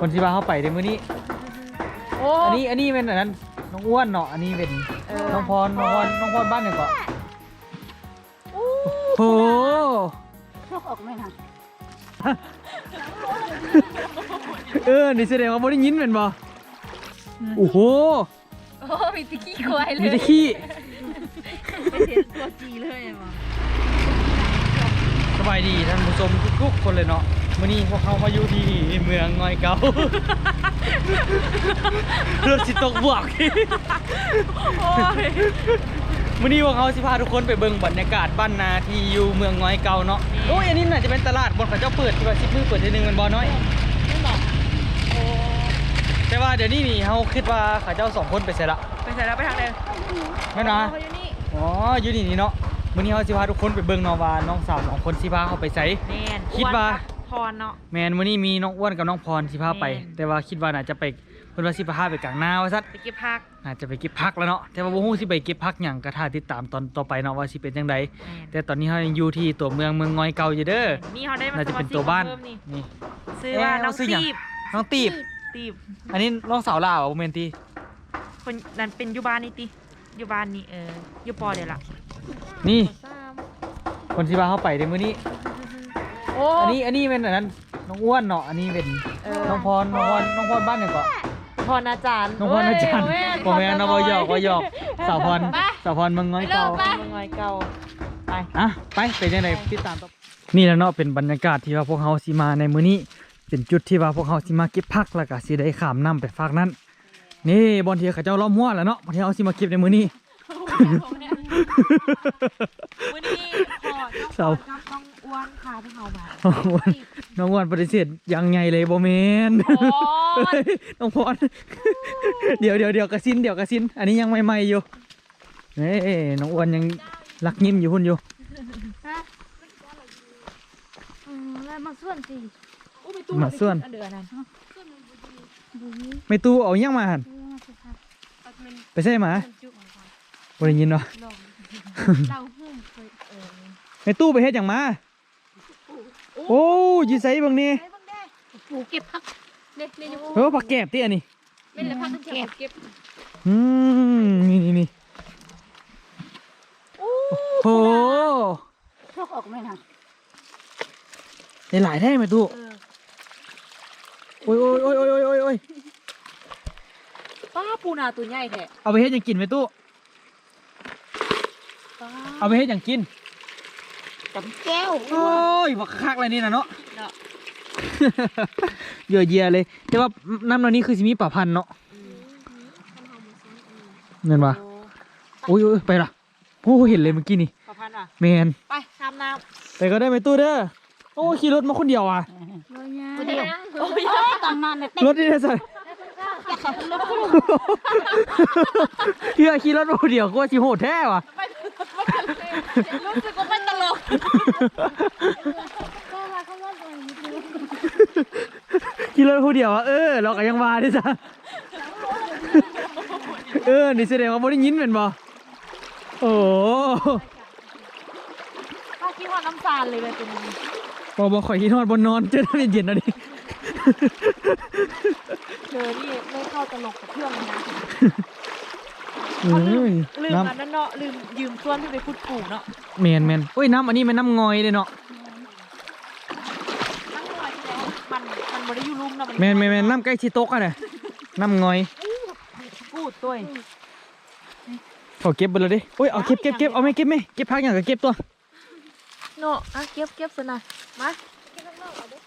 นี่คนที่ว่าเข้าไปในมื้อนี้ โอ้อันนี้อันนี้เป็นอันนั้นน้องอ้วนเนาะอันนี้เป็นเออน้องพรน้องพรน้องพรบ้านไหนก่อนโหพวกออกไม่นะเออนี่แสดงว่าบ่ได้ยินเป็นบ่โอ้โหโอ้มีตะกี้ควายเลยมีแต่ขี้ไม่เห็นตัวจีเลยอะ สบายดีท่านผู้ชมทุกๆคนเลยเนาะมื้อนี้พวกเขามาอยู่ที่เมืองงอยเก่ารถสิตกบวกโอ้ยมื่อนี้พวกเขาสิพาทุกคนไปเบิ่งบรรยากาศบ้านนาที่อยู่เมืองน้อยเก่าเนาะโอ้ยอันนี้น่าจะเป็นตลาดบนเขาเจ้าเปิดที่ว่าสิบมือเปิดทีหนึงมันบ่น้อยไม่บอกโอ้แต่ว่าเดี๋ยวนี้นี่เขาคิดว่าเขาเจ้าสองคนไปเสร็จละไปใส่แล้วไปทางเดิมแม่นนะเขาอยู่นี่อ๋ออยู่นี่นี่เนาะ มื่อนี้เขาสิพาทุกคนไปเบิ่งเนาะว่าน้องสาวสองคนสิพาเขาไปใส่ แมนคิดว่าพรเนาะ แมนมื่อนี้มีน้องอ้วนกับน้องพรสิพาไป แม่น แต่ว่าคิดว่าน่าจะไปเพิ่นว่าสิพาไปกลางนาว่าซัดไปเก็บผักน่าจะไปเก็บผักแล้วเนาะแต่ว่าบ่ฮู้สิไปเก็บผักหยังก็ท่าติดตามตอนต่อไปเนาะว่าสิเป็นจังไดแมนแต่ตอนนี้เขายังอยู่ที่ตัวเมืองเมืองน้อยเก่าอยู่เด้อนี่เขาได้มาน่าจะเป็นสมชิกตัวบ้านเพิ่มนี่นี่ ซื้อว่าเอ๊ะน้องเอาซื้อหยัง ตีบน้องตีบ ตีบอันนี้น้องสาวลาวบ่แม่นตีคนนั้นเป็นอยูบ้านนี่ติอยูบ้านนี่เอออยูปอเดี๋ยวละ นี่ คนที่พาเข้าไปในมื้อนี้ โอ้อันนี้อันนี้เป็นอันนั้นน้องอ้วนเนาะ อันนี้เป็นเออน้องพรน้องพรน้องพรบ้านไหนก่อนพรอาจารย์น้องพรอาจารย์เอ้ยบ่แม่นนะบ่หยอกบ่หยอกสาวพรสาวพรเมืองน้อยเก่าเมืองน้อยเก่าไปอะไปไปจังไดติดตามต่อนี่แหละเนาะเป็นบรรยากาศที่ว่าพวกเฮาสิมาในมื้อนี้ เป็นจุดที่ว่าพวกเฮาสิมาเก็บผักแล้วก็สิได้ข้ามน้ำไปฝากนั้น นี่บอนที่เขาเจ้าล้อมหัวแล้วเนาะบอนที่เฮาสิมาเก็บในมื้อนี้ วันนี้พอน้องสาต้องอ้วนพาพวกเรามาน้องวนน้องอ้วนปฏิเสธยังไงเลยโบ่แมนโอ้ยน้องพรเดี๋ยวเดี๋ยวเดี๋ยวกระซินเดี๋ยวกระซิน อันนี้ยังใหม่ๆอยู่เอ้น้องอ้วนยังรักยิ้มอยู่หุ่นอยู่มาส่วนสิมาส่วนไม่ตู้เอายังมาหันเรื่องมาสิครับไปใช่ไหม บ่ได้ยินเนาะเราหุ้มเคยเออไม่ตู้ไปเฮ็ดหยังมา โอ้ยใส่เบิ่งนี่ไอ้บังแดปูเก็บผักเด็ดเมนูเออผักแกบติอันนี้เป็นเลยผักเก็บเก็บอืมนี่นี่นี่โอ้โหพวกออกไม่นะได้หลายแท้ไหมตู้เออโอ้ยโอ้ยโอ้ยโอ้ยโอ้ยโอ้ยป้าปูนาตัวใหญ่แท้เอาไปเฮ็ดหยังกินไหมตู้ป้า เอาไปเฮ็ดหยังกินกับแก้วโอ้ยบักคักเลยนี่นะเนาะเนาะเยอะเยียเลย แต่ว่าน้ำเหล่านี้คือสิมีป่าพันธุ์เนาะเงินวะโอ้ยโอ้ยไปละโอ้เห็นเลยเมื่อกี้นี่ขอพันอะแมนไปทำน้ไปก็ได้ไหมตู้เด้อโอ้ขี่รถมาคนเดียวอะเลยนะเดียวโอ้ยตำนานเนี่ยเต้นรถนี่ได้ใส่ เฮียขี่รถมาคนเดียวก็ว่าสิโหดแท้ว่ะำรู้สึกว่าไม่ตลกก็มาเข้ามาตรงนี้ดูขี่รถคนเดียวอะเออเราก็ยังมาด้วยจ้ะเออนี่แสดงว่าบ่ได้ยินเป็นบ่โอ้โหป้าคิดว่าน้ำตาลเลยเลยเป็นบอบอกข่อยที่นอนบนนอนเจอน้ำเย็นๆนะดิ เธอนี่ไม่เข้าตลกกับเพื่อนเลยนะเอ้ยลืมน้อันนั้นเนาะลืมยืมส่วนที่ไปพูดปลูกเนาะำแมนแมนโอ้ยน้ำอันนี้มันน้ำงอยเลยเนาะนั่งลอยแล้วมันมันบ่ได้อยู่ลุ่มเนาะแมนแมนแมนน้ำใกล้ชิโต๊กอะเนี่ยน้ำงอยพูดด้วยเขาเก็บไปเลยดิโอ้ยเอาเก็บเก็บเก็บเอาไหม่เก็บไหมเก็บพักอย่างก็เก็บตัวเนาะอะเก็บเก็บสินะมา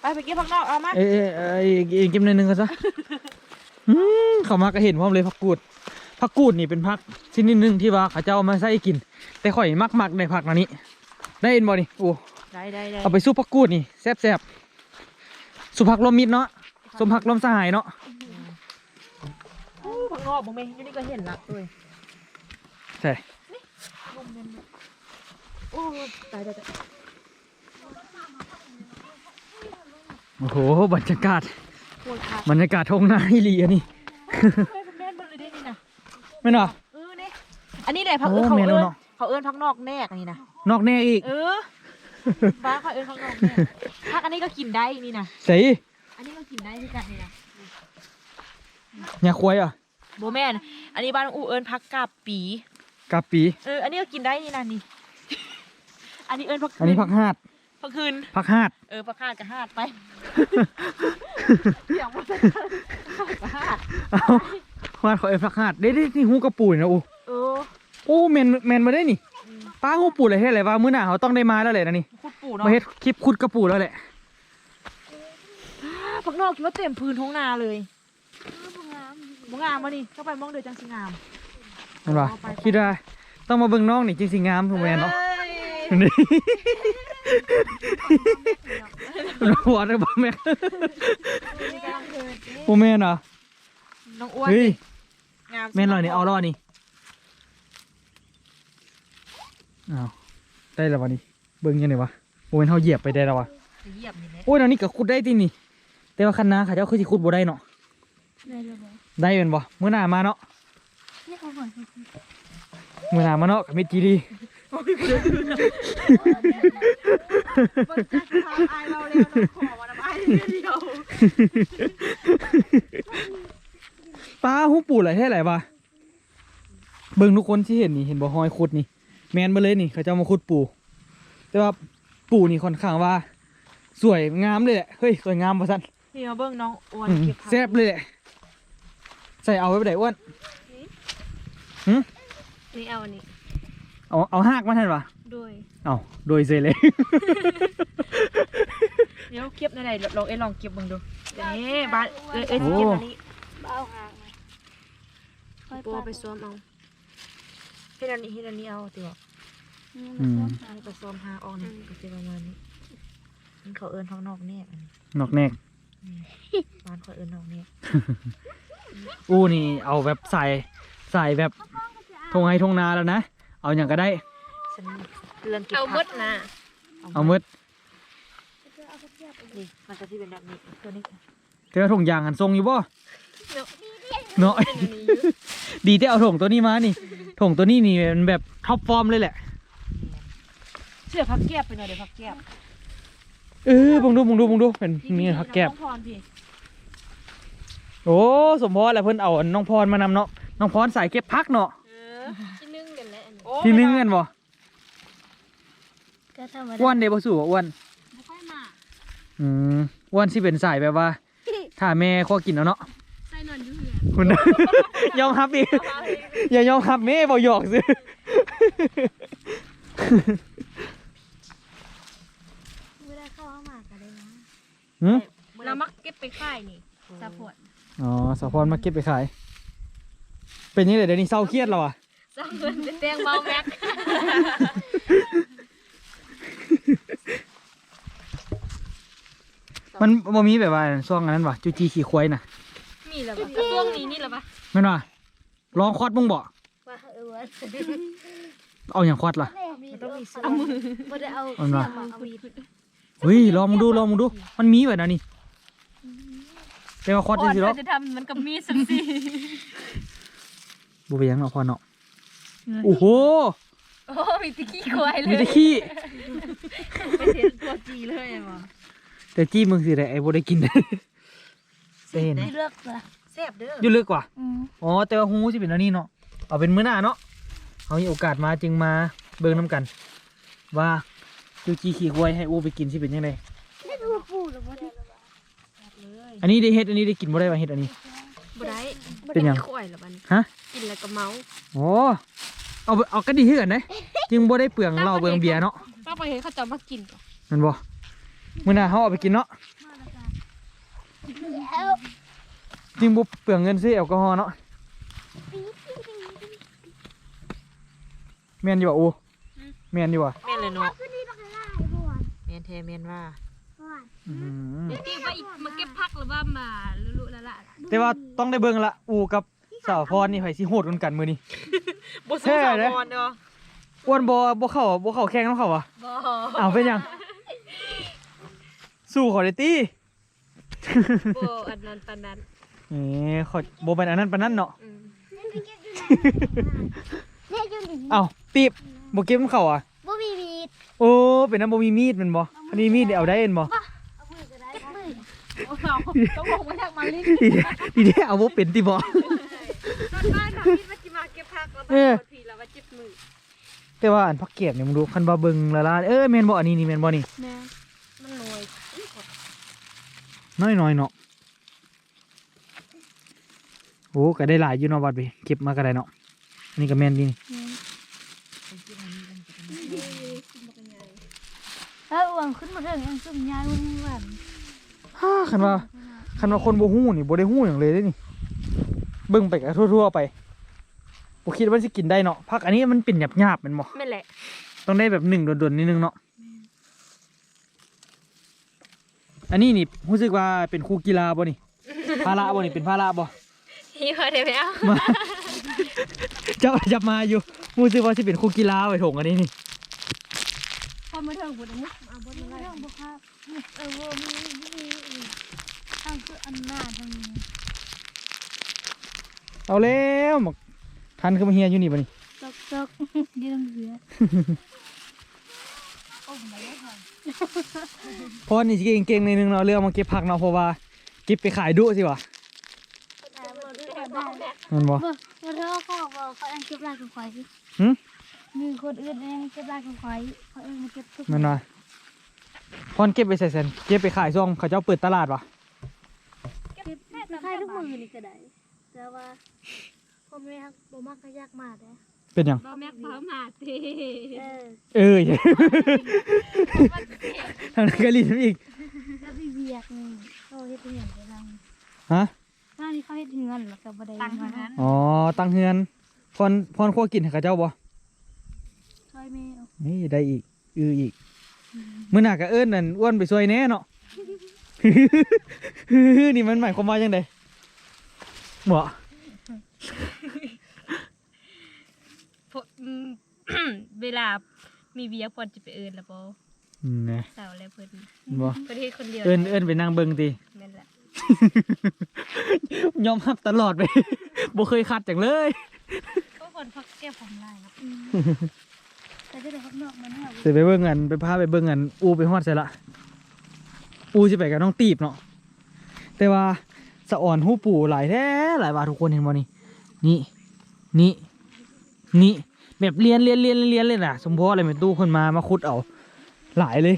ไปไปเก็บข้างนอกเอามาเอ้ยเอ้ยเอ้ยเอ้ยเก็บในอยหนึงก็ซะอืมเขามาก็เห็นพร้อมเลยผักกูดผักกูดนี่เป็นผักชนิดหนึ่งที่ว่าเขาเจ้าเอามาใส่กิน แต่ข่อยมักมักในผักอันนี้ ได้เห็นบ่นี่โอ้ได้ได้ได้เอาไปสู้ผักกูดนี่แซ่บแซ่บๆสุผักลมมิดเนาะสมผักลมสหายเนาะโอ้ข้างนอกบ่แม่นอยู่นี่ก็เห็นละด้วยใช่ ลมเย็นโอ้ตายตายตาย โอ้โห บรรยากาศปวดขาบรรยากาศทงนาฮิลีอันนี้แม่เป็นแม่นบ่เลยได้นี่นะไม่นเหรอ เออนี่อันนี้แหละพักโอ้เอิ้นเขาแม่นเอิ้นเนาะ เขาเอิ้นพักนอกแนกอันนี้นะนอกแน่อีกเออบ้าเขาเอิ้นพักนอกแนกพักอันนี้ก็กินได้นี่นะใส่อันนนี้ก็กินได้ที่กันนี่นะอย่าควายอะโบแม่นอันนี้บ้านอูเอิญพักกาบปีกะปี เออ อันนี้ก็กินได้นี่นะนี่ อันนี้เอิญพักคือันนี้ผักหาด พักคืนผักหาด เออพักคาดกับหาดไปอย่างว่ากับหาดเอาวาดเขาเอ็นผักหาดเด้เด้นี่หูกระปูนี่นะอูเออโอ้แมนแมนมาได้นี่ป้าหูปูเลยเฮ็ดอะไรว่ามื้อหน้าเขาต้องได้มาแล้วแหละนะนี่ขุดปูเนาะมาเฮ็ดคลิปขุดกระปูแล้วแหละพักนอกคิดว่าเต็มพื้นท้องนาเลยมองงามมานี่เข้าไปมองเดือจังสิงามเห็นปะเอาไปคิดว่า ต้องมาเบิ่งน้องนี่จริงสิงามถูกแมนเนาะอ้ยนี่หัวได้บ่แม่บ่แม่นเหรอน้องอ้วนเฮ้ยงามแม่นลอยนี่เอารอดนี่อ้าวได้แล้ววะนี่เบิ่งยังไงวะโอ้ยเฮาเหยียบไปได้แล้ววะเหยียบนี่แหละโอ้ยอันนี้ก็ขุดได้ตินี่ แต่ว่าคันนาเขาเจ้าคือสิขุดบ่ได้เนาะได้แล้วบ่ได้เป็นบ่มื้อหน้ามาเนาะนี่เขาก่อน มื้อหน้ามาเนาะกับมิตรจีดีมันจะทำอายเราแล้วน้องขอมาทำอายเดียวป้าหูปูอะไรแท้ไหลวะเบิ่งทุกคนที่เห็นนี่เห็นบ่ห้อยขุดนี่ แมนมาเลยนี่เขาเจ้ามาขุดปู แต่ว่าปูนี่ค่อนข้างว่า สวยงามเลยแหละเฮ้ยสวยงามประสันนี่มาเบิ้งน้องอ้วนอืมเก็บผักแซ่บเลยแหละใส่เอาไว้ไปไหนอ้วน นี่เอาอันนี้เอาเอาหากมาทันวะด้วยเอาโดยเซเลย เดี๋ยวเก็บในไหนลองเอ้ยลองเก็บเบิ่งดูเดี๋ยวนี้บ้านเอ้ยเอ้ยสิเก็บอันนี้เอาหางมาค่อยปัวไปซ้อมเอาเฮ็ดอันนี้เฮ็ดอันนี้เอาติวอืมอันนี้ไปซ้อมหาออกนี่ก็จะประมาณนี้มันเขาเอิ้นท้องนอกแนกอันนี้นอกแนกบ้านเขาเอิ้นนอกแนกอู้นี่เอาแบบใส่ใส่แบบ ทงไฮทงนาแล้วนะ เอาอย่างก็ได้ ฉันเรือนเก็บเอามผัดกนะเอามืดนี่มันก็ที่เป็นแบบนี้ตัวนี้เจอถุงยางหันทรงอยู่บ่เนาะดีที่เอาถุงตัวนี้มานี่ถุงตัวนี้นี่มันแบบท็อปฟอร์มเลยแหละ เชื่อพักแก้บไปหน่อยเดี๋ยวพักแก้บเออบังดูบังดูบังดูเป็นนี่ผักแก็บน้องพรพี่โอ้ สมพรแหละเพิ่นเอาน้องพรมานำเนาะ น้องพรใส่เก็บพักเนาะเออที่นึ่งกันแล้วอันนี้โอ้ที่นึงเงินบ่ก็ธรรมดาอ้วนเด้บ่สู้บ่อ้วนไม่ค่อยมาอืมอ้วนสิเป็นสายแบบว่า ถ้าแม่ขอกินเอาเนาะใส่นอนอยู่เหือนคุณยอมรับอีกอย่ายอมรับแม่บ่หยอกซื้อไม่ได้เข้ามากันเลยนะหืมเรามักเก็บไปค่ายนี่สะพดอ๋อสาวพรมาเก็บไปขาย เป็นยังไงเดี๋ยวนี้เศร้าเครียดแล้วอะ สะเงินจะแตงเบาแม็กมันบ่มีแบบว่าช่วงนั้นว่ะจูจีขี่ควายน่ะมีแล้วปะช่วงนี้นี่แล้วปะแม่นว่ลองคอดมึงบ่ว่าเออเอาอย่างคอดล่ะมันต้องมีเสื้อเอามือไม่ได้เอาเอามาเอาวีดเฮ้ยลองมึงดูลองมึงดู มันมีแบบนั้นนี่แต่ว่าคอดจริงๆแล้วจะทำมันกับมีดสักสิบ่ไปนหยังเนาะคอดเนาะ โอ้โห โอ้มีแตะขี้ควายเลมียแต่ขี้ไปเห็นตัวจีเลยมั้งแต่จี้มึงสิได้ไอ้บ่ได้กิน ได้เห็นได้เลือกละแซ่บเด้ออยู่ลึกกว่า อืมอ๋อ แต่ว่าฮูสิเป็นอันนี้เนาะ เอาเป็นมื้อหน้าเนาะเอามีโอกาสมาจึงมาเบิ่งน้ำกัน ว่าจูจีขี่ควายให้อูไปกินสิเป็นยังไงไม่ดูปูหรือว่าที่เลยอันนี้ได้เฮ็ดอันนี้ได้กินบ่ได้ว่าเฮ็ดอันนี้ บ่ได้เป็นหยังบ่ได้ควายหรอบัดนฮะ กินแล้วก็เมา โอ้ เอาไปเอาก็ดีเฮือนเด้จึงบ่ได้เปลืองเหล้าเปลืองเบียร์เนาะป้าไปเห็นเขาจะมากินก่อนนั่นบ่มื้อหน้าเฮาเอาไปกินเนาะจึงบ่เปลืองเงินซื้อแอลกอฮอล์เนาะแม่นอยู่บ่อูแม่นอยู่บ่แม่นเลยเนาะแม่นแท้แม่นว่าอื้อหือที่ว่าอีกมาเก็บพักหรือว่ามาลุๆละละ แต่ว่าต้องได้เบิ่งละอูกับ สาวพรนี่ไผสิโหดกันกันมื้อนี้บ่สู้สาวแท้เลยพรเนาะอ้วนบ่บ่เข้าบ่เข้าแข่งนํเขาอะบ่อ้าวเป็นหยัง สู้เขอได้ติบ่อันนั้นปานนั้นเอ้ขอบ่เป็นอันนั้นปานนั้นเนาะอืมเอ้าตีบบ่เก็บนำเขาอะ บ่มีมีดโอ้ เป็นน้ำบ่มีมีดแมันบ่อันนี้มีดเดี๋ยวเอาได้เอ็นบ่เอามือก็ได้เก็บมือเราต้องบอกว่าอยากมาลิ้นดีเด้ดีเด้เอาบ่เป็นติบ่ ตอนบ้านทำลิ้นมาจิมาเก็บผักแล้วเอบ้าอนผีแล้วว่าเจ็บมือแต่ว่าอันพักเก็บเนี่ยมึงดูคันบ่เบิ่งละลาเออแม่นบ่อันนี้นี่แม่นบ่นี่แม่มันหน่วยน้อยๆเนาะโอ้ก็ได้หลายอยู่เนาะบัดนี้เก็บมาก็ได้เนาะอันนี้ก็แม่นดีนี่ถ้าอ้วนขึ้นมาเรื่องยังซุ่มยายวันหวานฮ่าคันว่าคันว่าคนบ่ฮู้นี่บ่ได้ฮู้หยังเลยเด้นี่เบิ่งไปก็ทั่วๆไป บ่คิดว่าสิกินได้เนาะผักอันนี้มันเป็นหยาบๆแม่นบ่ไม่แหละ ต้องได้แบบหนึ่งโดนๆนิดนึงเนาะอันนี้นี่รู้สึกว่าเป็นครูกีฬาบ่นี่ภาระบ่นี่เป็นภาระบ่ฮีพอได้ไหมอะมาเจ้าจับมาอยู่รู้สึกว่าสิเป็นครูกีฬาไว้ถงอันนี้นี่พอมาเถิงบุญมุกเอาบุญอะไรเรื่องบุคคลเออว่ามีมีมีทางคืออันหน้าทางนี้เอาแล้วหมก ทันคือมาเฮียอยู่นี่บ่นี่ตกตกยืนเหลือโอ้ไม่ได้ค่ะเพราะนี่สิเก่งๆในอยนึงเนาะเรื่องมาเก็บผักเนาะเพราะว่าเก็บไปขายดุสิวะแต่บ่ได้ได้มันบ่บ่บ่เธอเขาบอกเขาเองเก็บลายของควายสิหึมีคนอื่นเองเก็บลายของควายเขาเองมาเก็บทุกมันว่าพอนเก็บไปใส่แสนเก็บไปขายซ่องเขาเจ้าเปิดตลาดวะเก็บใครทุกมือนี่ก็ได้แต่ว่า ผมไม่ฮักบ่มักก็ยากมากเด้เป็นหยัง บ่แม็กเพิ่มมาสิเออเอ้ยทางนั้นก็ลิ้นอีก แล้วพี่เบียกนี่เขาเฮ็ดเงินไปนั่งฮะ บ้านนี้เขาเฮ็ดเงินแล้วก็บ่ได้ตังค์มานั้นอ๋อ ตั้งเฮือนพรพรขั้วกินให้กับเจ้าบ่ ช่วยแม่เอานี่ได้อีก อืออีกมื้อหน้าก็เอิ้นนั่นอ้วนไปช่วยแหน่เนาะ นี่มันหมายความว่าจังไดบ่ พออืม เวลามีเบียร์ปอนจะไปเอินแล้วบ่อืมนะสาวแล้วเพิ่นบ่เพิ่นเฮ็ดคนเดียวเอิ้นเอิ้นไปนั่งเบิ่งติ แม่นแหละยอมรับตลอดไปบ่เคยคัดจังเลย ก็คนพักแก้ผมลายเนาะแต่จะได้ข้างนอกมันเนี่ยสิไปเบิ่งกันไปพาไปเบิ่งกันอูไปฮอดใส่ละอูสิไปกับน้องตีบเนาะแต่ว่าสะอ่อนหู้ปู่หลายแท้หลายบาททุกคนเห็นบ่นี่ นี่ นี่ นี่ แบบเรียนเรียนเรียนเรียนเลยนะสมพออะไรเป็นตู้คนมามาขุดเอา หลายเลย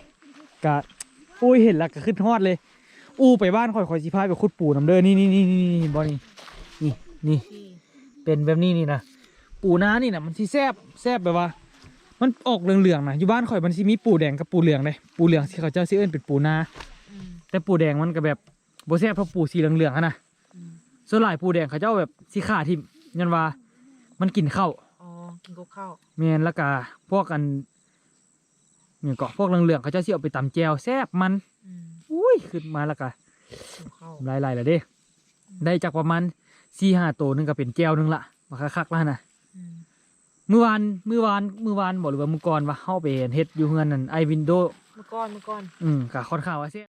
กะอุ้ยเห็นแล้วก็ขึ้นฮอดเลย อู้ไปบ้านข่อยข่อยสิพายไปขุดปู่นำเด้อนี่นี่นี่นี่นี่บ่นี่นี่นี่ เป็นแบบนี้นี่นะปูนานี่นะมันสิแซบแซบแบบว่า มันออกเหลืองๆนะอยู่บ้านข่อยมันสิมีปูแดงกับปูเหลืองเลยปูเหลืองที่เขาเจ้าสิเอิ้นเป็นปูนาแต่ปูแดงมันก็แบบโบแซบเพราะปูสีเหลืองๆอะนะส่วนหลายปูแดงเขาเจ้าแบบสีขาทิม ยันว่า มันกินข้าวอ๋อ กินกับข้าวแมนแล้วก็พวกกันเนี่ยก็พวกเหลืองๆเขาเจ้าสิเอาไปตำแจวแซ่บมัน อืมอุ้ยขึ้นมาแล้วก็กินข้าวหลายๆแล้วเด้ ได้จากประมาณสี่ห้าตัวหนึงก็เป็นแจวหนึงละมาคักๆแล้วนะ อืมเมื่อวานเมื่อวานเมื่อวานบอกหรือว่ามื่อก่อนว่าเข้าไปเห็นเฮ็ดอยู่เฮือนนั่นไอวินโดเมื่อก่อนเมื่อก่อนอืมกะค่อนข้างว่าเสีย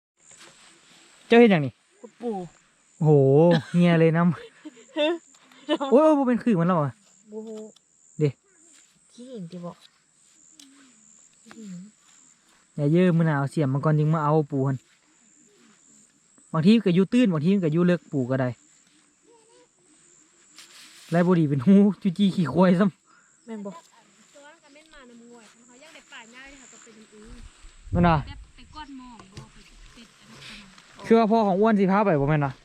เจ้าเห็นอย่างนี้กุดปู่โอ้โหเงียเลยน้ำ โอ้ยโอ้ยบ่เป็นคือมันแล้วอะ บูฮูเด้ที่หินที่บอกที่หินอย่าเยื่อมือหนาวเสียมมันก่อนจึงมาเอาปูหันบางทีก็อยู่ตื้นบางทีก็อยู่เลิกปูก็ได้ไรบดีเป็นหูจุจีขี้ควายซ้แม่นบอกซ้อนกับแม่นมาน้ำงวยเขายังได้ป่าหน้าเลยค่ะก็เป็นอื่นำมันน่ะแบบไปก้อนหมองบ่ไปติดอันนั้นคือว่าพ่อของอ้วนสิพาไปบ่แม่นน่ะถ้าคันผู้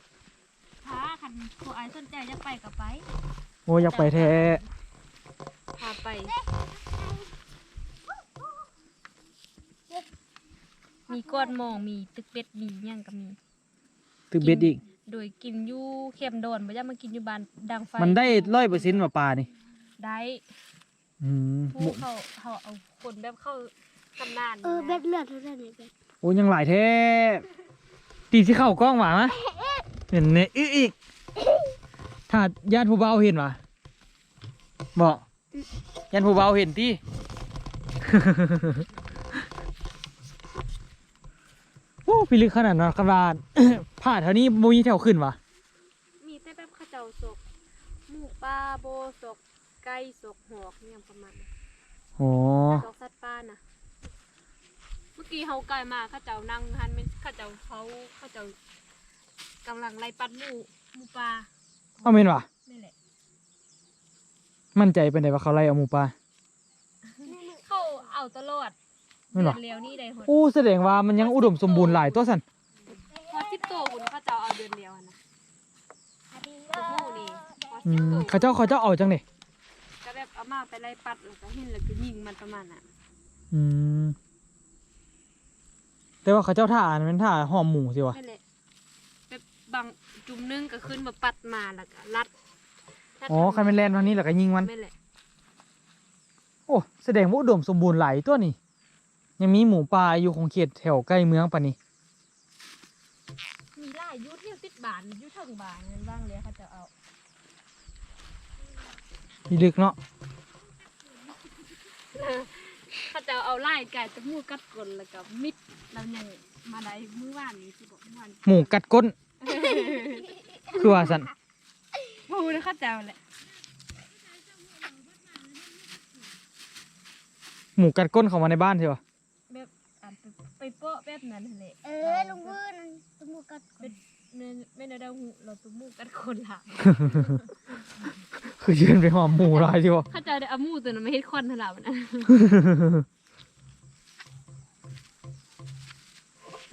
อายสนใจจะไปก็ไปโอ้ยอยากไปแท้พาไปมีก้อนหมองมีตึกเป็ดมีหยังก็มี ตึกเบ็ดอีก โดยกินอยู่เข้มโดนบ่ย่ามากินอยู่บ้านดังไฟมันได้ร้อยเปอร์เซ็นต์ว่าปลานี่ได้อืมผู้เขาเขาเอาคนแบบเข้าตำนานเออเบ็ดเลือดเท่านั้นนี่เบ็ดโอ้ยังหลายแท้ตีที่เข้ากล้องหวามะเห็นเนี่ยอีอีก ถ้าญาติผู้เบาเห็นวะบอกญาติผู้เบาเห็นที่ โอ้พิลึกขนาดนั้นขนาดผ่าเท่านี้มูยี่แถวขึ้นวะมีแต่แบบเข้าเจ้าศกหมูปลาโบศกไก่ศกหอกเนี่ยประมาณนั้นโอ้ศกสัตว์ป่าน่ะเมื่อกี้เฮาไก่มาเข้าเจ้านั่งหันเป็นเข้าเจ้าเขาเข้าเจ้าำลังไล่ปัดหมูหมูปลา เอาเมนวะนี่แหละมั่นใจเป็นไงว่าเขาไล่เอาหมูปลาเข้าเอาตลอดแม่นเดืบ่อนเลี้ยวนี่ได้หดอู้แสดงว่ามันยังอุดมสมบูรณ์หลายตัวสันพอสิบตัวคุณเขาจะเอาเดือนเลี้ยวอะนะตัวหมูนี่พออืสิบมตัวเขาเจ้าเขาเจ้าเอาจังเดก็แบบเอามาไปไล่ปัดแล้วก็หินแล้วก็ยิงมันประมาณน่ะอืมแต่ว่าเขาเจ้าท่าอันเป็นท่าหอมหมูสิวะนั่นแหละแบบบาง จุ่มนึงก็ขึ้นมาปัดมาแล้วก็รัดรัดอ๋อใครเป็นแลนด์ทางนี้แล้วก็ยิงมันนั่นแหละโอ้ แสดงว่าอุดมสมบูรณ์หลายตัวนี่ ยังมีหมูป่าอยู่ของเขตแถวใกล้เมืองปะนี่ มีหลายอยุเที่ยวติดบานอยุถึงบานนั่นบ้างเลยเขาจะเอาพี่ลึกเนาะ เขาจะเอาไล่ไก่ตะมูกัดกลนแล้วก็มิดแล้วยังมาได้มื้อวานนี้ที่บอกมื้อวานหมูกัดก้น คือว่าสันพูดแล้วเขาจะเอาแหละหมูกัดก้นเข้ามาในบ้านใช่ปะแบบอ่านไปไปเปาะแบบนั้นนั่นแหละเออลุงวืนตุ้มกัดเป็นไม่ไม่ได้หูเราตะมูกัดคนละคือยืนไปหอมหมูหลายใช่ปะเขาจะได้เอาหมูตัวนั้นมาเฮ็ดควันเท่าไหร่มันนะ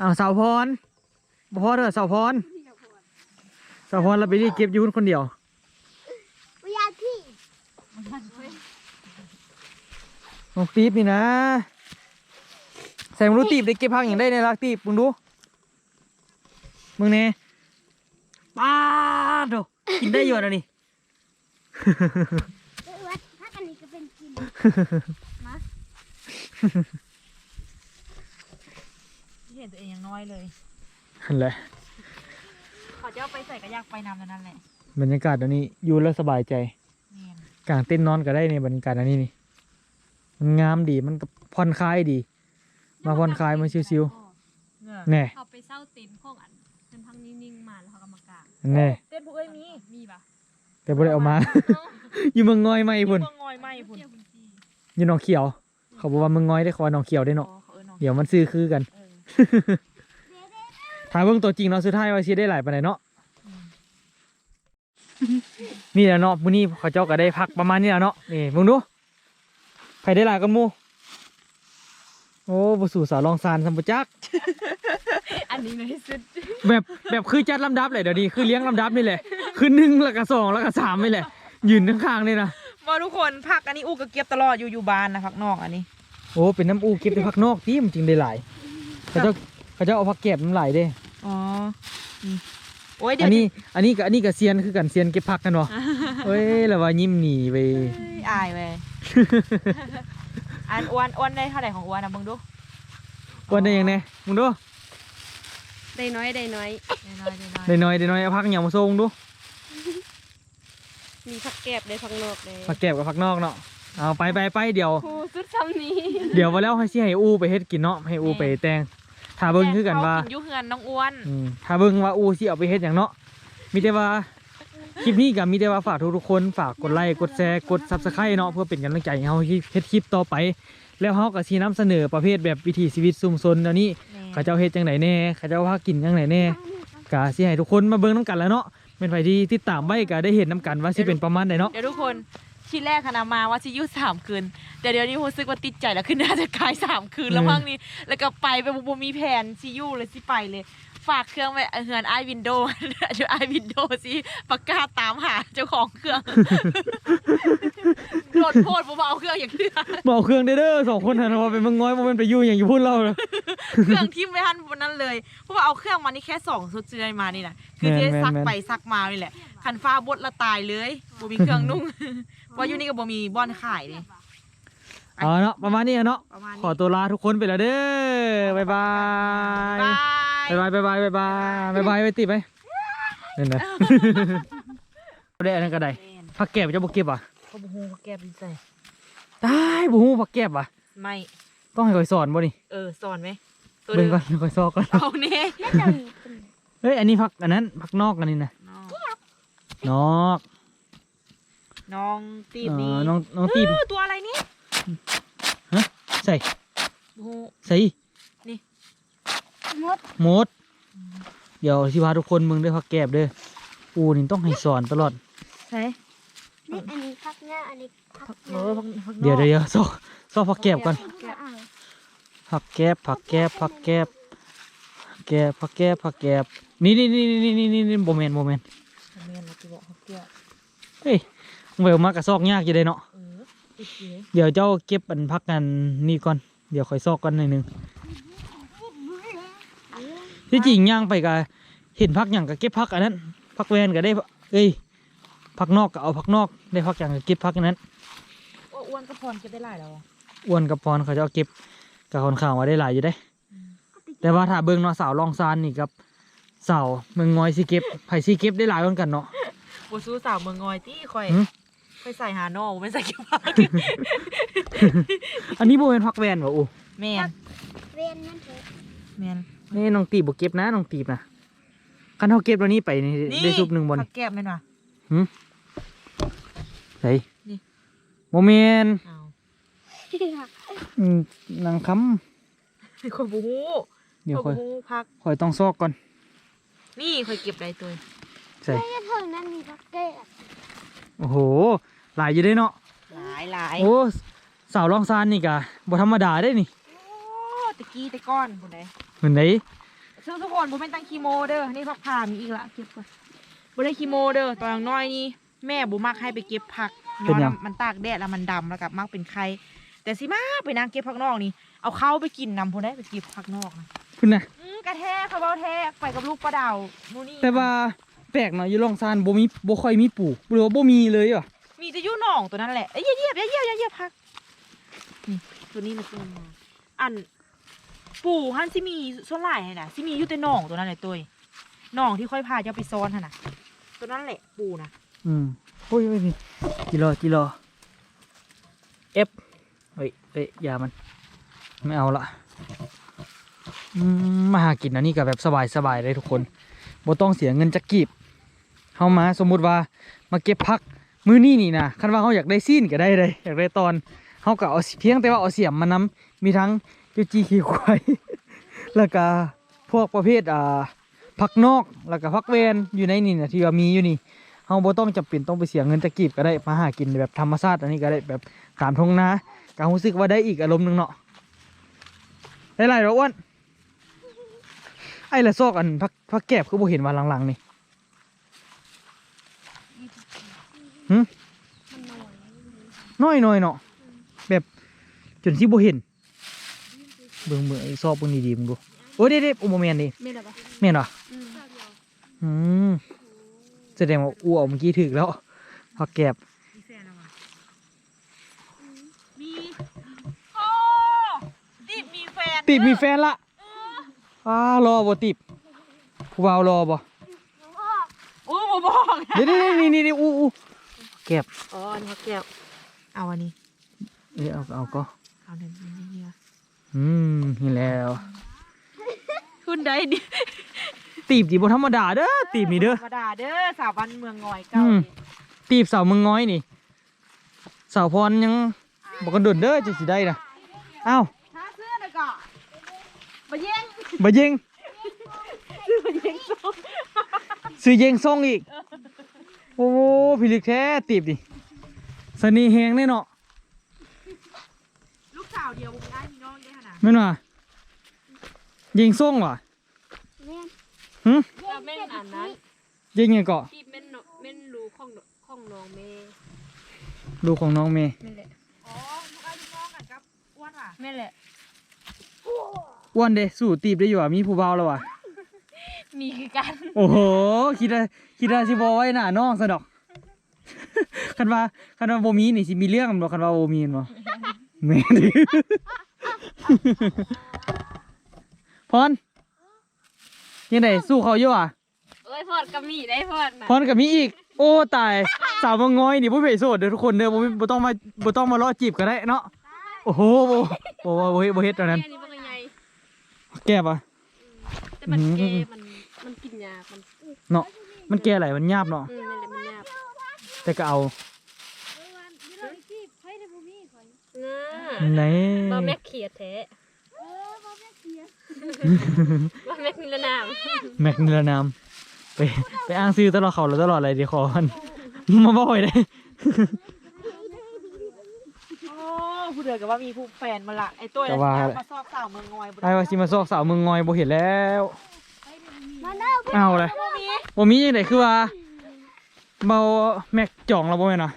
อ้าวสาวพรบ่พอเด้อสาวพร สาวพรเราไปรีเก็บอยูนคนเดียววิยาพี่น้องตีบนี่นะใส่มึงรู้ตีบได้เก็บผักอย่างได้ในรักตีบมึงดู มึงเน่ป้าดโดกินได้อยู่นะนี่เออวัดถ้ากันนี้ก็เป็นกินเห็นตัวเองยังน้อยเลยนั่นแหละ เขาจะเอาไปใส่กระยากไปนำนั่นแหละบรรยากาศอันนี้อยู่แล้วสบายใจเนียนกางเต้นท์นอนก็ได้ในบรรยากาศอันนี้นี่มันงามดีมันก็ผ่อนคลายดี มาผ่อนคลายมาชิวเงื่อๆแน่เขาไปเศร้าตีนของอันเป็นพังนิ่งๆมาแล้วเขาก็มากางแน่เต้นผู้เอ้ยมีมีปะแต่บ่ได้เอามา อยู่เมืองงอยไหมพุ่นตัวงอยไหมพุ่นเที่ยวบุญจีอยู่หนองเขียว เขาบอกว่าเมืองงอยได้เขาว่าหนองเขียวได้อ๋อเนาะเขาเออน้องเดี๋ยวมันซื้อคือกันเออ ถ้าเบิ่งตัวจริงเนาะสุดท้ายว่าสิได้หลายปานใดเนาะนี่แหละเนาะมื้อนี้เขาเจ้าก็ได้พักประมาณนี้แหละเนาะนี่มึงดูใครได้หลายกันหมู่โอ้บ่สู่สาวรองซานสัมปจัก อันนี้ในสุดแบบแบบคือจัดลำดับเลยเดี๋ยวนี้คือเลี้ยงลำดับนี่แหละ คือหนึ่งแล้วก็สองแล้วก็สามนี่แหละ ยืนข้างๆนี่นะมาทุกคนพักอันนี้อู้ก็เก็บตลอดอยู่อยู่บ้านนะพักนอกอันนี้ โอ้เป็นน้ำอูเก็บได้พักนอกที่มันจริงได้หลายเขาเจ้า เขาเจ้าเอาพักเก็บน้ำไหลายเด้ อ๋อนี่โอ้ยเดี๋ยอัวนนี้ อันนี้กับอันนี้กับเซียนคือกันเซียนเก็บพักกันวะเฮ้ยแล้วว่ายิ้มหนีไปเอ้ยอายเว้ยอันอ้วนอ้วนได้เท่าไหร่ของอ้วนนะมึงดูวันได้ยังไงมึงดูได้น้อยได้น้อยได้น้อยได้น้อยได้น้อยได้น้อยเอาพักอย่างมาส่งดูมีผักแกบได้ผักนอกเลยพักเก็บกับพักนอกเนาะเอาไปไปไปเดี๋ยว ครูสุดซ้ำนี้ เดี๋ยวมาแล้วให้สิให้อูไปเฮ็ดกินเนาะให้อูไปแตง ถ้าเบิ่งคือกันว่า เขกินอยูเฮือนน้องอ้วนอืมถ้าเบิ่งว่าอูสิเอาไปเฮ็ดอย่างเนาะมีแต่ว่าคลิปนี้ก็มีแต่ว่าฝากทุกๆคนฝากกดไลค์กดแชร์กด Subscribe เนาะเพื่อเป็นกำลังใจให้เฮาเฮ็ดคลิปต่อไป แล้วเฮาก็สินำเสนอประเภทแบบวิถีชีวิตชุมชนเดี๋ยวนี้เขาเจ้าเฮ็ดจังไดแน่เขาเจ้าพากินจังไดแน่ก็สิให้ทุกคนมาเบิ่งนํกันแหล้วเนาะเป็นไผที่ติดตามไว้ก็ได้เห็นนํกันว่าสิเป็นประมาณใดเนาะ เดี๋ยวทุกคน ที่แรกคณะมาว่าซิอยูสามคืน แต่เดี๋ยวนี้รู้สึกว่าติดใจแล้วขึ้นน่าจะกลายสามคืนแล้วอืมมั้งนี่แล้วก็ไปไปบุมีแผนซิอยูเลยสิไปเลย ฝากเครื่องไว้เฮือนไอวินโดว์เดี๋ยวไอวินโดว์สิประกาศตามหาเจ้าของเครื่องโดดโพดบ่มาเอาเครื่องอย่างเดียวบ่เอาเครื่องเด้อเด้อสองคนหันว่าเป็นเมืองน้อยบ่แม่นไปอยู่หยังอยู่พุ่นเราเด้อเครื่องทิมไม่ทันบนนั้นเลยเพราะว่าเอาเครื่องมานี่แค่สองสุดเจือยมานี่นะคือที่ได้ซักไปซักมานี่แหละคันฟ้าบดละตายเลยบ่มีเครื่องนุ่งเพราะอยู่นี่ก็บ่มีบ่อนขายเลยเอาเนาะประมาณนี้อะเนาะประมาณนี้ขอตัวลาทุกคนไปแล้วเด้อบ๊ายบายบายบายบายบายบายบายบายบายไปติไปเห็นไหมได้อันนั้นก็ได้ผักแก็บจะบ่เก็บอะเขาบ่ฮู้ว่าแก้เป็นใส่ได้บ่ฮู้ผักแก็บอะไม่ต้องให้ข่อยสอนบ่นี่เออสอนไหมตัวเบิ่เดิงมก่อนข่อยสอนก่อนเอาเน่แล้วเจ้านี่เป็นเฮ้ยอันนี้ผักอันนั้นผักนอกอันนี้นะนอกน้องตีบเอนี่อน้องน้องตีบเออตัวอะไรนี่ใส่โอ้โหใส่ มดหมด เดี๋ยวสิพาทุกคนมึงได้อพักแก็บเด้ออูนี่ต้องให้สอนตลอดใช่นี่อันนี้พักหน้าอันนี้พักหเอน้าอพักพักนอกเดี๋ยวเดี๋ยวเดี๋ยวซอกซอกพักแก็บก่อนก็เอาผักแก็บผักแก็บผักแก็บแก็บผักแก็บผักแก็บนี่นี่นี่นี่นี่นี่นี่โมเมนโมเมนแม่นแล้วจะบอกเขาเกลือเฮ้ยเวลมากระซอกยากอยู่เลยเนาะ เอออีกทีเดี๋ยวเจ้าเก็บอันพักกันนี่ก่อน เดี๋ยวค่อยซอกกันหน่อยหนึง ที่จริงย่างไปก็เห็นพักอย่างก็เก็บพักอันนั้นพักแวนก็ได้เอ้ยพักนอกก็เอาพักนอกได้พักอย่างก็เก็บพักอันนั้นโอ้อ้วนก็พรเก็บได้หลายแล้วอะอ้วนกับพรเขาจะเอาเก็บกับคนข่าวว่าได้หลายอยู่ได้ แต่ว่าถ้าเบิ่งเนาะสาวลองซานนี่กับสาวเมืองงอยสิเก็บไผ่สิเก็บได้หลายเหมือนกันเนาะบัสู้สาวเมืองงอยตี้คอยหืมคอยใส่หาโน่ไม่ใส่เก็บผักอันนี้โบเป็นพักแวนบ่อูแม่นเวียนนั่นเถอะแม่น นี่น้องตีบบ่เก็บนะน้องตีบนะคันเฮาเก็บแล้วนี้ไปนี่ได้ซุปหนึ่งบนผักแก้บแม่นว่ะใส่นี่โมเมนเอาอืมนางคคอยบูฮู้ำเดี๋ยวคค่ออยยบูฮู้พักค่อยต้องซอกก่อน นี่คอยเก็บได้ตัวใส่ไม่เท่านั้นมีพักแก้วโอ้โห หลายอยู่ได้เนาะหลายหลายโอ้สาวลองซานนี่กะบ่ธรรมดาได้นี่โอ้ตะกี้ตะก้อนคนใด เหมือนไหนซึ่งทุกคนผมเป็นตั้งคีโมเด้อนี่พักผ่ามีอีกละเก็บก่อนบ่ได้คีโมเด้อตอนน้อยนี่แม่บุมักให้ไปเก็บผักย้อนมันตากแดดแล้วมันดำแล้วกับมักเป็นไข่แต่สิมาไปนางเก็บผักนอกนี่เอาเข้าไปกินนำพุ่นได้ไปเก็บผักนอกนะพุ่นนะอืมกระแทกเขาเบาแทกไปกับลูกปลาดาวนู่นนี่แต่ว่าแปลกเนาะอยู่ลองซานบ่มีบ่ค่อยมีปลูกหรือว่าบ่มีเลยอะมีแต่ยู่หนองตัวนั้นแหละเอ้ยอย่าเหยียบอย่าเหยียบอย่าเหยียบผักนี่ตัวนี้มันตัวมาอัน ปู่ฮันสิมีส่วนหลายให้นะสิมีอยู่แต่หนองตัวนั้นแหละตัวหนองที่ค่อยพาเจ้าไปซ้อนหั่นน่ะ ตัวนั้นแหละปู่นะอืมโอ้ยไม่มีจิรอจิรอเอฟเฮ้ยเฮ้ยอย่ามัน ไม่เอาละมาหากินอันนี้ก็แบบสบายสบายเลยทุกคนบ่ต้องเสียเงินจักกีบเฮามาสมมุติว่ามาเก็บพักมือนี้นี่นะคันว่าเขาอยากได้ซีนก็ได้เลยอยากได้ตอนเฮาก็เอาเพียงแต่ว่าเอาเสียมมานำมีทั้ง จุจีขี้ควายแล้วก็พวกประเภทอ่าผักนอกแล้วก็ผักเวนอยู่ในนี่นะที่ว่ามีอยู่นี่เฮาบ่ต้องจำเป็นต้องไปเสียเงินตะกีบก็ได้มาหากินแบบธรรมชาติอันนี้ก็ได้แบบตามทงนาก็รู้สึกว่าได้อีกอารมณ์หนึงเนาะได้ไรเราอ้วนไอ้ละซอกอันพักพักแก็บคือบ่เห็นว่าหลังๆนี่หึน้อยน้อยๆเนาะแบบจนสิบ่เห็น เบิ่งเบิ่งไอ้ซอกเบิ่งดีๆมึงดูโอ้ยเด็ดๆโอ้โมเมนต์นี่ไม่หรอปะแม่นเหรออืมอืมแสดงว่าอ้วเมื่อกี้ถึกแล้วพักแก็บมีแฟนแล้ววะมีโอ้ติบมีแฟนติบมีแฟนละอ้ารอบ่ติบผู้บ่าวรอบ่โอ้บ่บอกนะเดี๋ยวนี่นี่นี่นี่อู้อู้แก็บอ๋ออันนี้เขาแก้วเอาอันนี้เอ้ยเอาเอาก็เอาหนึ่งนี่นี่วะ อืมนี่แล้วคุณได้ดิตีบจีบ่ธรรมดาเด้อตีบนี่เด้อธรรมดาเด้อสาวบ้านเมืองงอยเก้าอืมนี่ตีบสาวเมืองง้อยนี่ สาวพรยังบ่กันโดดเด้อจะสิได้นะอ้าวถ้าเสื้อนะก็มาแย่งบ่เยงซื้อมาแย่งโซ่ซื้อเยงส่งอีก โอ้พิลึกแท้ตีบดิสนีแฮงแน่เนาะลูกสาวเดียวบ่ ได้มีน้องได้ขนาดแม่นว่าเยงส่งว่ะแม่นหึก็แม่นอันนั้นเยงยังเกาะที่แม่นเนาะแม่นรูของของน้องแม่ลูกของน้องเมย์แม่นแหละอ๋อลูกเอาลูกน้องกันครับอ้วนว่ะแม่นแหละอ้วนเด้สู่ตีบได้อยู่อะมีผู้เบาวแล้วว่ะ มีคือกันโอ้โห คิดว่าคิดว่าสิบอไว้หน้าน้องซะดอก คันว่าคันว่าโบมีนี่สิมีเรื่องกันบ่คันว่าโบมีนบ่แม่นดิ พรยังไงสู้เขาอยู่อะเอ้ยพอดกับมีได้พอดนะพรกับมีอีก โอ้ตายสาวมังงอยนี่บ่เผยโสดเด้อทุกคนเด้อบ่มีบ่ต้องมาบ่ต้องมาล้อจีบก็ได้เนาะโอ้โหบ่บ่บ่บ่เฮ็ดบ่เฮ็ดตอนนั้นแม่นี่เป็นไงแก้ปะแต่มันอืมเกมันมันกินยามันเนาะมันแก้อะไรมันยาบเนาะอืมนั่นแหละมันยาบแต่ก็เอา นะ ไหนบ่แม่เขียดแท้ว่าแม็กนิลนามแม็กนิลนาม ไปไปอ้างซื้อตลอดเขาแล้วตลอดอะไรดีขอมันมาบ่อยเลยโอ้ผู้เดือกับว่ามีผู้แฟนมาละไอ้ตัวก็ว่ามาซอกสาวเมืองงอยไอ้ว่าสิมาซอกสาวเมืองงอยบ่เห็นแล้วมาเด้อเอาเลยบ่มีจังไดคือว่าเบาแม็กจ่องเราบ่แม่นเนาะ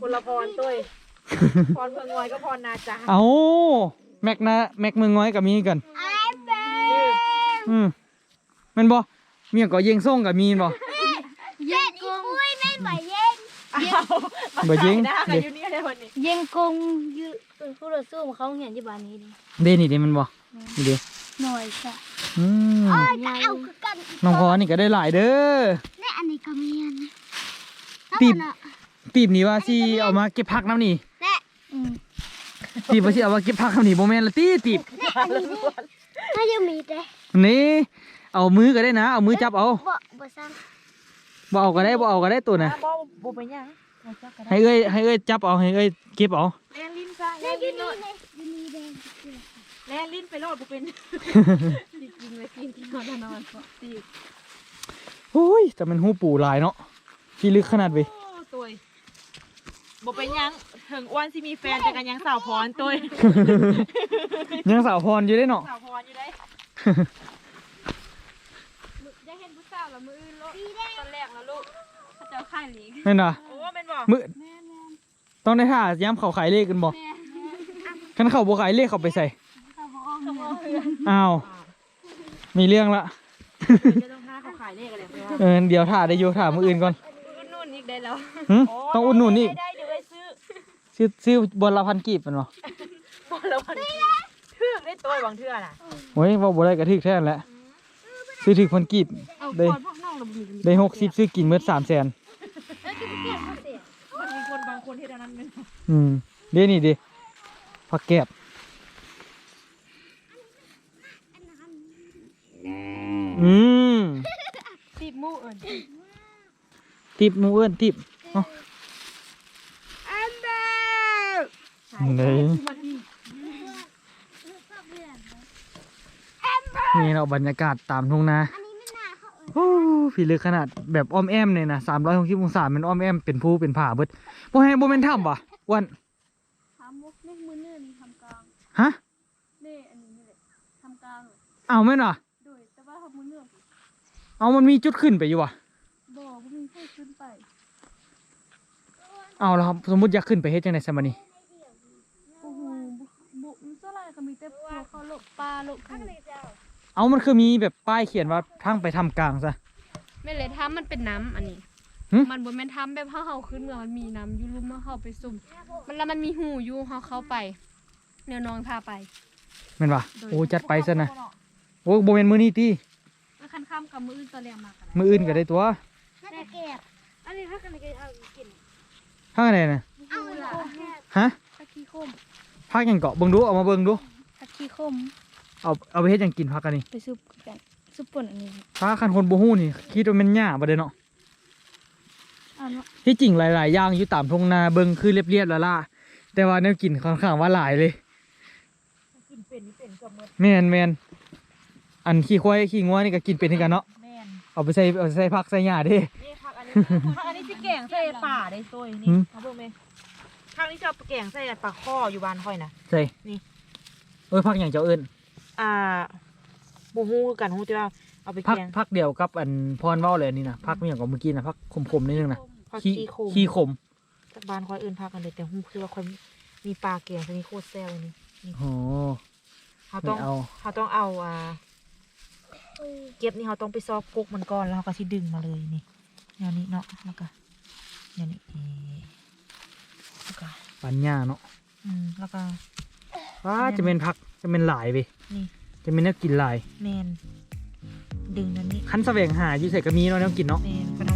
คนละพรตัว พรเมืองงอยก็พรนาจาเอาแม็กนะแม็กเมืองงอยก็มีกันไอ้เบ้อืมแม่นบ่มีหยังก็เยงส่งก็มีบ่ เย็นกุ้งอุ้ยแม่นบ่เย็นอ้าวบ่ยิงใส่หน้ากันอยู่นี่ได้วันนี้เย็นกุ้งยืดผู้ต่อสู้เขาเห็นที่บ้านนี้ดิเด้นี่เด้มันบ่นี่เด้หน่อยจ้ะอืมจะเอาคือกันน้องพอนี่ก็ได้หลายเด้อนี่อันนี้ก็มีอันนะปีบปีบนี่ว่าสิเอามาเก็บผักน้ำนี่นี่อืม ตีบว่าสิเอามาเก็บผักน้ำนี่บ่แม่นละตีตีบถ้ายังมีแต่นี่ เอามือก็ได้นะ เอามือจับเอาบ่บ่สร้างบ่เอาก็ได้บ่เอาก็ได้ตัวน่ะบ่บ่เป็นหยังบ่จักก็ได้ให้เอ้ยให้เอ้ยจับเอาให้เอ้ยเก็บเอาแล่นลิ้นซะแล้แล่วนอลิ้ยู่นโลนี่ดเลยอยู่นี่แดงแล่นลิ้นไปโลดบ่เป็นกินไปกินที่นอนนอนตีโอ้ยแต่มันหูปูหลายเนาะพี่ลึกขนาดเว้ยโอ้ตัว บ่เป็นหยังถึงอ้วนสิมีแฟนแต่กันยังสาวพรตัวยังสาวพรอยู่ได้เนาะสาวพรอยู่ได้ได้เห็นผู้สาวแล้วมืออื่นโลดตอนแรกนะลูกเขาเจ้าข้างหลีกแม่นน่ะโอ้แม่นบ่มือต้องได้ท่าย้ำเขาขายเลขกันบ่คันเขาบ่ขายเลขเขาไปใส่อ้าวมีเรื่องละจะต้องหาเขาขายเลขอะไรเพื่อเออเดี๋ยวถ่าได้อยู่ถ่ามืออื่นก่อนก็นู่นอีกได้แล้ว หึต้องอุดหนุนนี่ได้เดี๋ยวไปซื้อ ซื้อซื้อบนละพันกีบมันบ่บอลละวันถือได้ตัวบางเทื่อน่ะโอ้ยว่าบ่ได้กระทึกแท้แหละซื้อถึกพันกีบ เอาได้ ก่อนพวกน้องเรามีกันได้หกสิบซื้อกินเมื่อสามแสนมันมีคนบางคนที่ดังนั้นเป็นอืมเด้นี่ดิผักแกบอืมสิบมู่เอิญติบหมูเอื้อนติบเอ้าไห นนี่เราะบรรยากาศตามทุ่งนาอันนี้ไม่น่าเขาเอิ้นโอ้พี่ลึกขนาดแบบอ้อมแอมเนี่ยนะสามร้อยหกสิบองศามันอ้อมแอมเป็นผู้เป็นผ่าเบิดโบแฮงโบเมนถ้ำวะอ้วันทำมุกนี่มือเนื่อนี่ทำกลางฮะนี่อันนี้นี่แหละทำกลางเลยเอาแม่นวะโดยแต่ว่าทำมือเนื่อเอามันมีจุดขึ้นไปอยู่วะบอกว่ามีผู้ขึ้นไป เอาแล้วครับสมมติอยากขึ้นไปเฮ็ดจังไดสมัยนี้ โอ้โหบุมันเท่าไร ก็มีแต่พวกเขาโลกปลาโลกข้างในเจ้าเอามันคือมีแบบป้ายเขียนว่าทางไปทำกลางซะ ไม่เลยถ้ำมันเป็นน้ำอันนี้ หึ มันบนแม่นถ้ำแบบเขาเฮาขึ้นเมืองมันมีน้ำอยู่ลุ่มมาเข้าไปซุ่มมันแล้วมันมีหูอยู่เขาเข้าไปเดี๋ยวน้องพาไป แม่นวะโอ้จัดไปซะนะโอ้โบเมนมือนี้ตีแล้วคันข้ามกับมืออื่นตอนแรกมากันมืออื่นก็ได้ตัวน่าจะเก็บอันนี้ถ้ากันก็เอากินภาคไหนนะเอาละฮะตะกี้คมภาคหยังเกาะเบิ่งดูเอามาเบิ่งดู ตะกี้คมเอาเอาไปเฮ็ดหยังกินภาคกันนี่ไปซุปกันซุปป่นอันนี้ภาคคันคนบ่ฮู้นี่คิดว่าแม่นหญ้าบ่ได้เนาะเอาเนาะที่จริงหลายๆอย่างอยู่ตามทุ่งนาเบิ่งคือเรียบๆแล้วล่ะแต่ว่าแนวกินค่อนข้างว่าหลายเลยกินเป็นนี่เป็นกับเมื่อแม่นแม่นอันขี้ควายขี้งัวนี่ก็กินเป็นคือกันเนาะแม่นเอาไปใส่เอาไปใส่ผักใส่หญ้าเด้นี่ผักอันนี้ผักอันนี้สิแกงใส่ป่าได้ตัวหืนี่มเอาเบิ่งไหมผักนี้จะเอาไปแกงใส่ปลาข้ออยู่บ้านค่อยนะใส่นี่ เอ้ยผักหยังเจ้าเอิ้นอ่าบูฮู้คือกันฮู้จะว่าเอาไปผักแกงผักเดียวกับอันพรเว้าเลยนี่นะผักมีหยังก็เมื่อกี้นะผักขมๆนิดนึงนะผักขี้ขี้โคมขี้ขมจากบ้านค่อยเอื่นผักกันเลยแต่ฮู้คือว่าค่อยมีปลาแกงตัวนี้โคตรแซ่บเลยนี่โอ้เขาไม่ต้องเอาเขาต้องเอาอ่าเก็บนี่เขาต้องไปซอกกกมันก่อนแล้วเขาก็สิดึงมาเลยนี่แนวนี้เนาะแล้วก็แนวนี้เอ่อแล้วก็ปัญญาเนาะอืมแล้วก็ ว้าจะเป็นผักจะเป็นหลายไปนี่ จะเป็นแนวกินหลาย แมนดึงนั่นนี่คันแสวงหาอยู่ใส่กระมีเนาะแนวกินเนาะ แมน